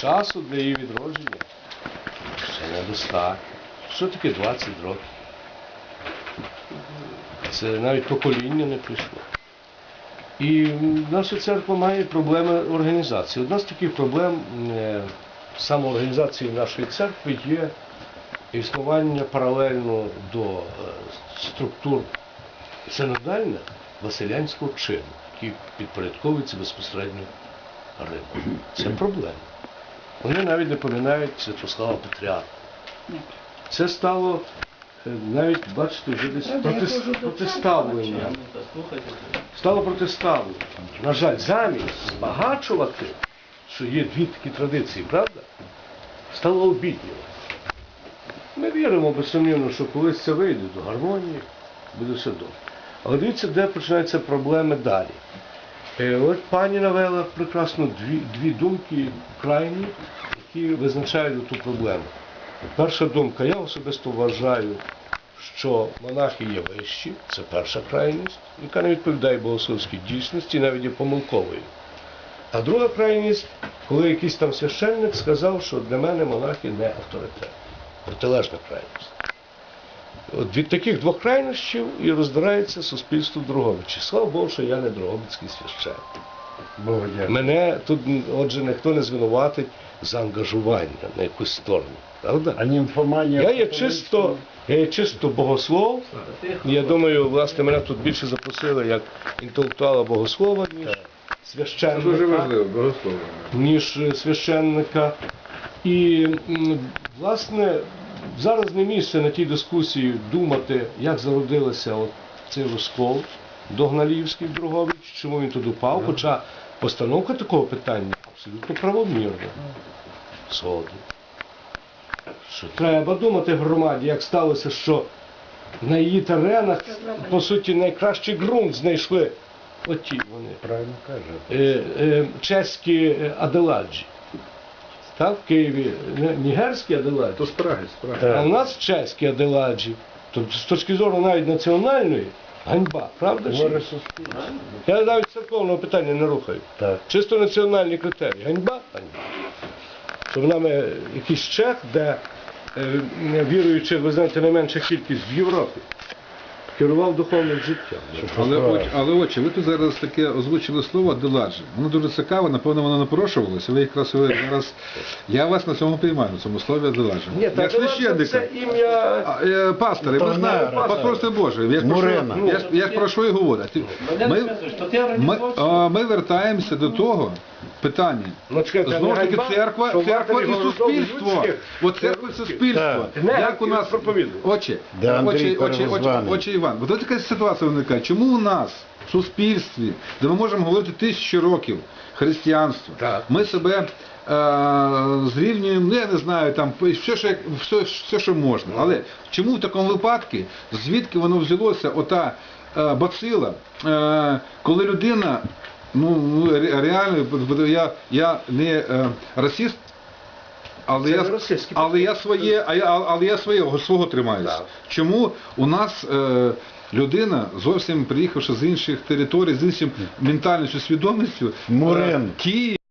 часу для її відродження ще недостатньо. Що таке 20 років? Це навіть покоління не прийшло. І наша церква має проблеми організації. Одна з таких проблем е, самоорганізації нашої церкви є існування паралельно до е, структур синодальних Василянського чину, які підпорядковуються безпосередньо Риму. Це проблема. Вони навіть не пам'ятають Святослава Петріарха. Це стало е, навіть, бачите, вже десь протис- протиставлення. Стало протиставлення. На жаль, замість збагачувати, що є дві такі традиції, правда? Стало обіднювати. Ми віримо безсумнівно, що колись це вийде до гармонії, буде все добре. Але дивіться, де починаються проблеми далі. Е, От пані навела прекрасно дві, дві думки крайні, які визначають ту проблему. Перша думка, я особисто вважаю, що монахи є вищі, це перша крайність, яка не відповідає богословській дійсності, навіть є помилковою. А друга крайність, коли якийсь там священник сказав, що для мене монахи не авторитет. Протилежна крайність. От від таких двох крайнощів і роздирається суспільство Дрогобичі. Слава Богу, що я не Дрогобицький священник. Богу. Мене тут, отже, ніхто не звинуватить за ангажування на якусь сторону. Правда? А німфоманія... Я є чисто, я є чисто богослов. Я думаю, власне, мене тут більше запросили як інтелектуала богослова, ніж Це дуже важливо, богослово. ніж е, священника. І, власне, зараз не місце на тій дискусії думати, як зародилося от цей розкол Догналівський в Другович, чому він тут упав, хоча постановка такого питання абсолютно правомірна. Згодом. Що треба думати громаді, як сталося, що на її теренах, по суті, найкращий ґрунт знайшли. Оті вони Правильно е, е, чеські е, Аделаджі. Так, в Києві не- нігерські Аделаджі, То з Праги, з Праги. А в нас чеські Аделаджі. Тобто з точки зору навіть національної ганьба, правда? чи ні? Я навіть церковного питання не рухаю. Так. Чисто національні критерії. Ганьба? Ганьба. Щоб нами якийсь чех, де е, віруючих, ви знаєте, найменша кількість в Європі, керував духовним життям. Але, але отче, ви тут зараз таке озвучили слово «деладжі». Воно дуже цікаве, напевно, воно напрошувалося, але якраз ви зараз... Я вас на цьому приймаю, на цьому слові «деладжі». Ні, та священника. це ім'я е, Пастори, ви Пастора, знаєте, Боже, я ж про Мурена. що- я я і говорю. Ми, ми, а, ми вертаємося до того питання. Ну, чекайте, Знову ж таки, церква, церква і суспільство. От церква і суспільство. Як у нас проповідує. Андрій отче, отче, отче, перезваний. отче Іван, от така ситуація виникає. Чому у нас в суспільстві, де ми можемо говорити тисячі років християнства, Так. ми себе е, зрівнюємо, ну я не знаю, там все, що, все, все, що можна. Але чому в такому випадку, звідки воно взялося, ота е, бацила, е, коли людина, ну ну, реально, я, я не е, расист, але я, але я своє, а я, але я своє, свого тримаюся. Так. Чому у нас е, людина, зовсім приїхавши з інших територій, з іншим ментальністю, свідомістю, Мурен. е, Київ,